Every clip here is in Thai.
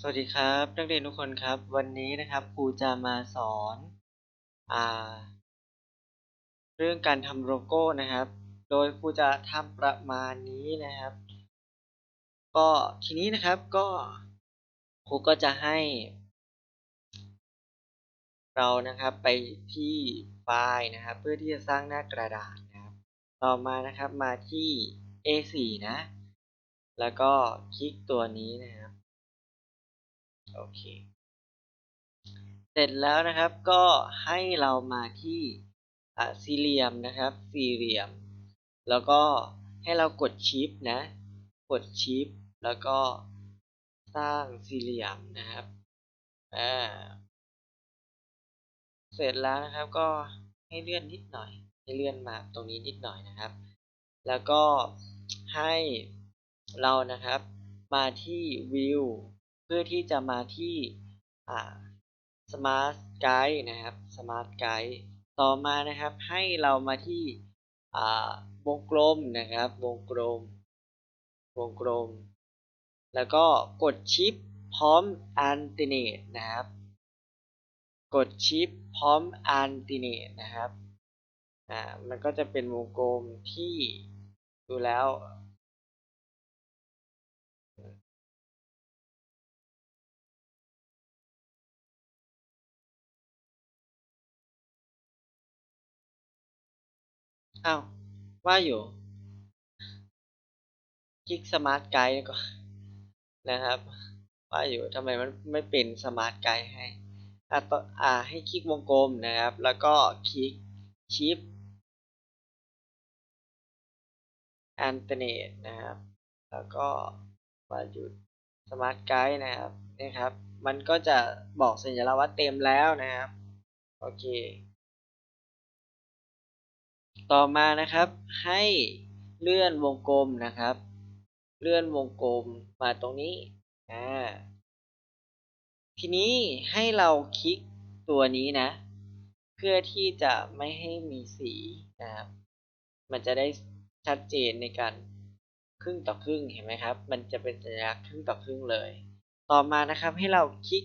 สวัสดีครับนักเรียนทุกคนครับ วันนี้นะครับครูจะมาสอนอ่าเรื่องการทำโลโก้นะครับ โดยครูจะทำประมาณนี้นะครับ ก็ทีนี้นะครับก็ครูก็จะให้ เรานะครับไปที่ไฟล์นะครับ เพื่อที่จะสร้างหน้ากระดาษนะครับ ต่อมานะครับมาที่ A4 นะ แล้วก็คลิกตัวนี้นะครับ โอเค เสร็จแล้วนะครับก็ให้เรามาที่สี่เหลี่ยมนะครับ สี่เหลี่ยม แล้วก็ให้เรากดชิปนะ กดชิปแล้วก็สร้างสี่เหลี่ยมนะครับอ่าเสร็จแล้วนะครับก็ให้เลื่อนนิดหน่อย ให้เลื่อนมาตรงนี้นิดหน่อยนะครับ แล้วก็ให้เรานะครับมาที่วิว เพื่อที่จะมาที่ Smart Guide นะครับ Smart Guide ต่อมานะครับให้เรามาที่วงกลมนะครับวงกลม วงกลม แล้วก็กดชิปพร้อม Alternate นะครับ กดชิปพร้อม Alternate นะครับอ่ามันก็จะเป็นวงกลมที่ดูแล้ว อ้าวว่าอยู่คลิกสมาร์ทไกด์ก่อนนะครับ ว่าอยู่ทำไมมันไม่เป็นสมาร์ทไกด์ให้อะต่ออ่าให้คลิกวงกลมนะครับ แล้วก็คลิกชิปแอนเทเนตนะครับ แล้วก็มาหยุดสมาร์ทไกด์นะครับนี่ครับ มันก็จะบอกสัญลักษณ์ว่าเต็มแล้วนะครับ โอเค ต่อมานะครับให้เลื่อนวงกลมนะครับ เลื่อนวงกลมมาตรงนี้อ่าทีนี้ให้เราคลิกตัวนี้นะ เพื่อที่จะไม่ให้มีสีนะครับ มันจะได้ชัดเจนในการครึ่งต่อครึ่งเห็นไหมครับ มันจะเป็นสัญลักษณ์ครึ่งต่อครึ่งเลย ต่อมานะครับให้เราคลิก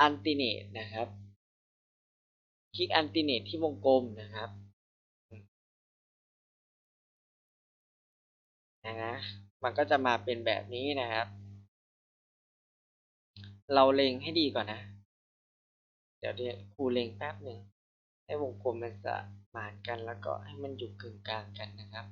อันติเนตนะครับ คลิกอันติเนตที่วงกลมนะครับ นะนะมันก็จะมาเป็นแบบนี้นะครับ เราเล็งให้ดีก่อนนะ เดี๋ยวเดี๋ยวครูเล็งแป๊บหนึ่งให้วงกลมมันสมานกันแล้วก็ให้มันอยู่กึ่งกลางกันนะครับ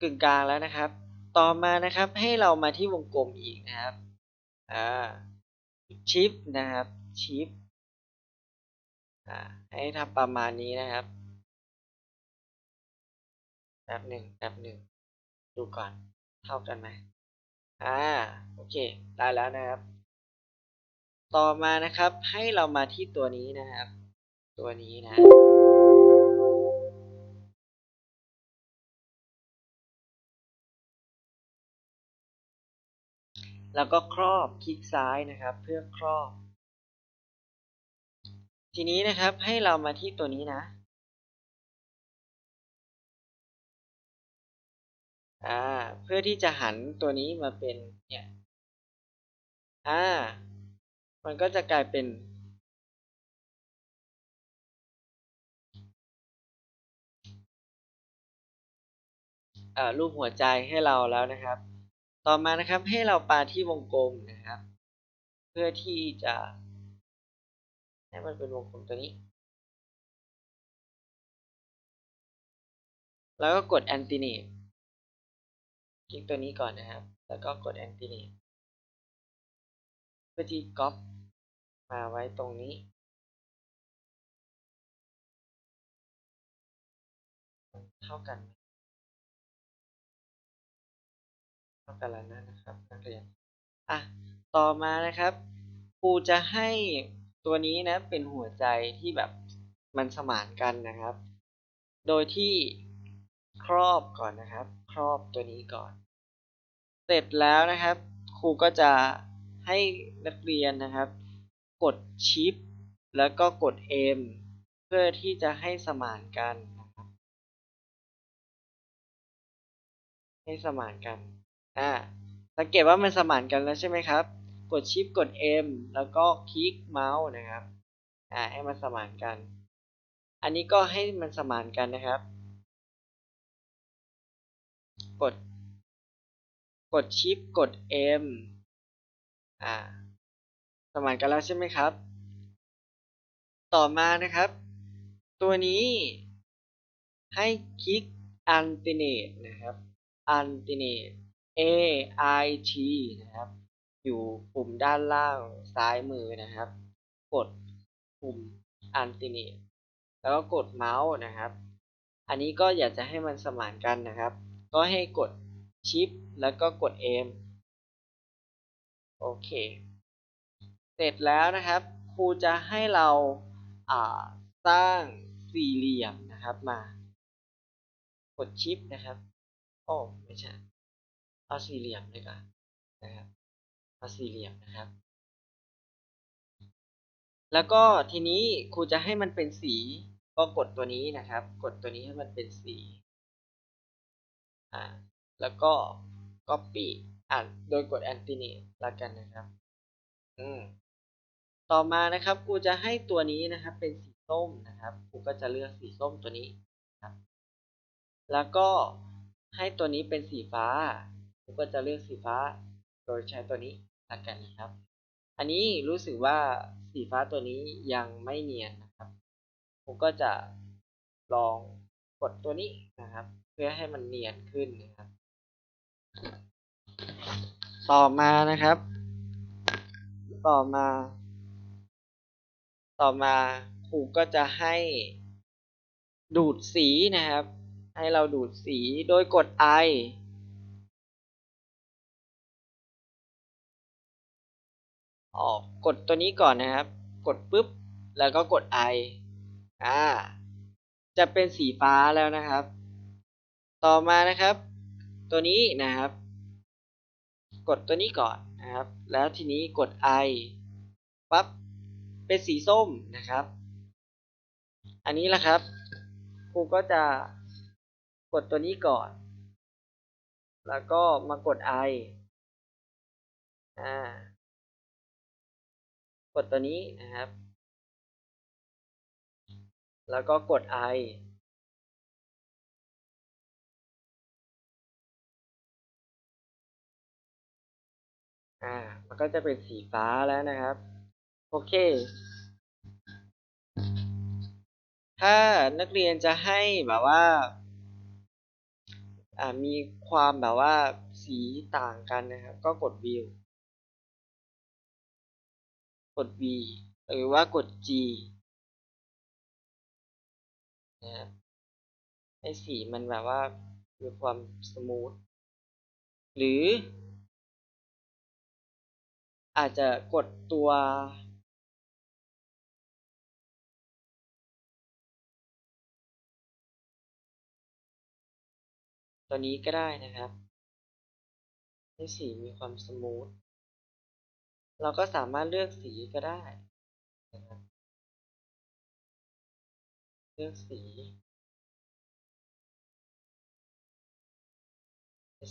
กึ่งกลางแล้วนะครับ ต่อมานะครับให้เรามาที่วงกลมอีกนะครับ อ่าชิปนะครับชิป อ่าให้ทำประมาณนี้นะครับแป๊บหนึ่งแป๊บหนึ่งดูก่อนเท่ากันไหมอ่าโอเค ได้แล้วนะครับ ต่อมานะครับให้เรามาที่ตัวนี้นะครับ ตัวนี้นะแล้วก็ครอบคลิกซ้ายนะครับ เพื่อครอบ ทีนี้นะครับให้เรามาที่ตัวนี้นะอ่าเพื่อที่จะหันตัวนี้มาเป็นเนี่ยอ่ามันก็จะกลายเป็นรูปหัวใจให้เราแล้วนะครับ ต่อมานะครับให้เราปาที่วงกลมนะครับ เพื่อที่จะ ให้มันเป็นวงกลมตัวนี้ แล้วก็กด a n t i n a t e คลิกตัวนี้ก่อนนะครับ แล้วก็กด a n t i n a t e เพื่อที่ก๊อปมาไว้ตรงนี้เท่ากัน เท่ากันแล้วนะครับนักเรียน อะ ต่อมานะครับครูจะให้ ตัวนี้นะเป็นหัวใจที่แบบมันสมานกันนะครับ โดยที่ครอบก่อนนะครับ ครอบตัวนี้ก่อน เสร็จแล้วนะครับ ครูก็จะให้นักเรียนนะครับ กดชิปแล้วก็กด M เพื่อที่จะให้สมานกันนะครับ ให้สมานกัน อ่า สังเกตว่ามันสมานกันแล้วใช่ไหมครับ ดชิปกด M แล้วก็คลิกเมาส์นะครับ อ่าให้มันสมานกัน อันนี้ก็ให้มันสมานกันนะครับ กด กดชิปกด M อ่า สมานกันแล้วใช่ไหมครับ ต่อมานะครับ ตัวนี้ให้คลิก alternate นะครับ alternate A I T นะครับ อยู่ปุ่มด้านล่างซ้ายมือนะครับ กดปุ่ม alternate แล้วก็กดเมาส์นะครับ อันนี้ก็อยากจะให้มันสมานกันนะครับ ก็ให้กด Shift แล้วก็กด M โอเค เสร็จแล้วนะครับ ครูจะให้เราสร้างสี่เหลี่ยมนะครับมา กดชิปนะครับ โอ้ไม่ใช่ เอาสี่เหลี่ยมเลยก่อนนะครับาสี่เหลี่ยมนะครับ แล้วก็ทีนี้ครูจะให้มันเป็นสีก็กดตัวนี้นะครับ กดตัวนี้ให้มันเป็นสีอ่าแล้วก็ copy อ่านโดยกด anti แล้วกันนะครับ อืมต่อมานะครับครูจะให้ตัวนี้นะครับ เป็นสีส้มนะครับครูก็จะเลือกสีส้มตัวนี้ครับ แล้วก็ให้ตัวนี้เป็นสีฟ้าครูก็จะเลือกสีฟ้า โดยใช้ตัวนี้ ละกันนะครับ อันนี้รู้สึกว่าสีฟ้าตัวนี้ยังไม่เนียนนะครับครูก็จะลองกดตัวนี้นะครับ เพื่อให้มันเนียนขึ้นนะครับ ต่อมานะครับ ต่อมา ต่อมาครูก็จะให้ดูดสีนะครับ ให้เราดูดสีโดยกด I ออกกดตัวนี้ก่อนนะครับ กดปุ๊บ แล้วก็กด I อ่า จะเป็นสีฟ้าแล้วนะครับ ต่อมานะครับ ตัวนี้นะครับ กดตัวนี้ก่อนนะครับ แล้วทีนี้กด I ปั๊บ เป็นสีส้มนะครับ อันนี้แหละครับ ครูก็จะกดตัวนี้ก่อน แล้วก็มากด I อ่า กดตัวนี้นะครับ แล้วก็กด I อ่า มันก็จะเป็นสีฟ้าแล้วนะครับ โอเค ถ้านักเรียนจะให้แบบว่าอ่ามีความแบบว่าสีต่างกันนะครับ ก็กด view กด V หรือว่ากด G นะครับให้สีมันแบบว่ามีความสมูท หรือ อาจจะกดตัว ตัวนี้ก็ได้นะครับ ให้สีมีความสมูท เราก็สามารถเลือกสีก็ได้นะครับเลือกสี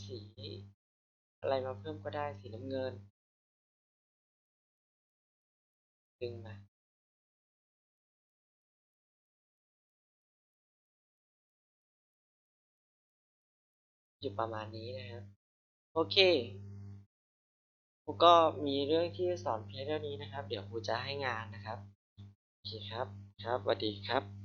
สีอะไรมาเพิ่มก็ได้สีน้ำเงิน ดึงมาอยู่ประมาณนี้นะครับ โอเค ครูก็มีเรื่องที่สอนเพียงเท่านี้นะครับ เดี๋ยวครูจะให้งานนะครับ โอเคครับ ครับสวัสดีครับ